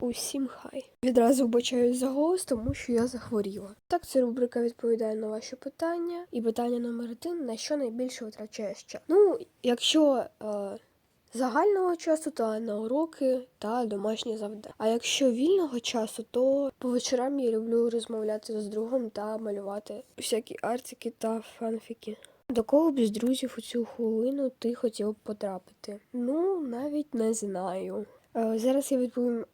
Усім хай. Відразу вбачаюсь за голос, тому що я захворіла. Так, ця рубрика відповідає на ваші питання. І питання номер один: на що найбільше витрачаєш час? Ну, якщо е, загального часу, то на уроки та домашні завдання. А якщо вільного часу, то по вечорам я люблю розмовляти з другом та малювати всякі артики та фанфіки. До кого б з друзів у цю хвилину ти хотів потрапити? Ну, навіть не знаю. Е, Зараз я відповім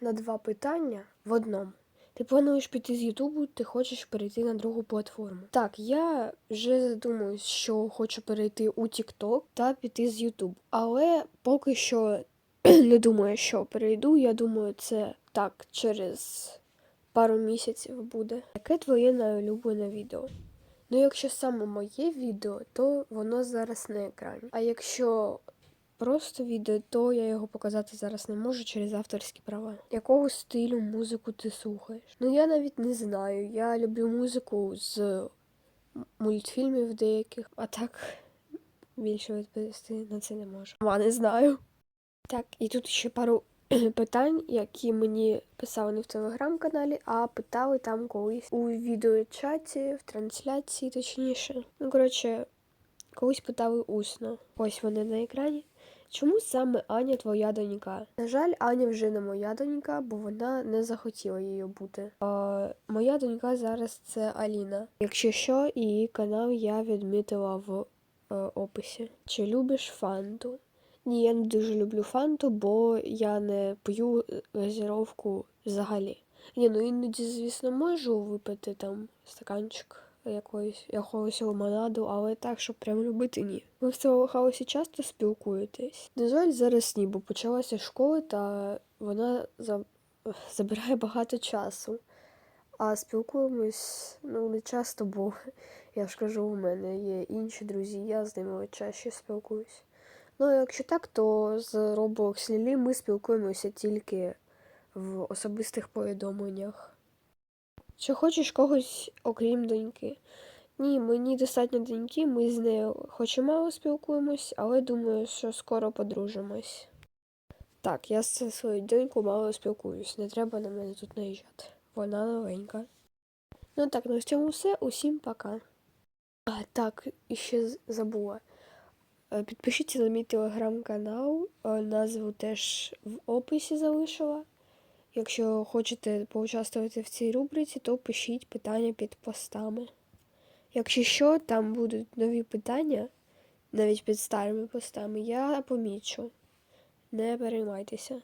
на два питання в одному. Ти плануєш піти з Ютубу, ти хочеш перейти на другу платформу. Так, я вже задумуюсь, що хочу перейти у TikTok та піти з Ютубу. Але поки що не думаю, що перейду. Я думаю, це так через пару місяців буде. Яке твоє найулюблене відео? Ну, якщо саме моє відео, то воно зараз на екрані. А якщо просто відео, то я його показати зараз не можу через авторські права. Якого стилю музику ти слухаєш? Ну я навіть не знаю. Я люблю музику з мультфільмів деяких, а так більше відповісти на це не можу. А не знаю. Так, і тут ще пару питань, які мені писали не в телеграм-каналі, а питали там колись у відеочаті, в трансляції, точніше. Ну, коротше, колись питали усно. Ось вони на екрані. Чому саме Аня твоя донька? На жаль, Аня вже не моя донька, бо вона не захотіла її бути. А, моя донька зараз це Аліна. Якщо що, її канал я відмітила в е, описі. Чи любиш фанту? Ні, я не дуже люблю фанту, бо я не п'ю е, газіровку взагалі. Ні, ну іноді, звісно, можу випити там стаканчик якоїсь, якогось лимонаду, але так, щоб прям любити, ні. Ви в цьому хаосі часто спілкуєтесь? На жаль, зараз ні, бо почалася школа, та вона за... забирає багато часу. А спілкуємось ну не часто, бо я ж кажу, у мене є інші друзі, я з ними чаще спілкуюсь. Ну, якщо так, то з Roblox Лілі ми спілкуємося тільки в особистих повідомленнях. Чи хочеш когось, окрім доньки? Ні, мені достатньо доньки, ми з нею хоч і мало спілкуємось, але думаю, що скоро подружимось. Так, я з своєю донькою мало спілкуюсь, не треба на мене тут наїжджати. Вона новенька. Ну так, на цьому все. Усім пока. А, так, і ще забула. Е, Підпишіться на мій телеграм-канал, е, назву теж в описі залишила. Якщо хочете поучаствувати в цій рубриці, то пишіть питання під постами. Якщо що, там будуть нові питання, навіть під старими постами, я помічу. Не переймайтеся.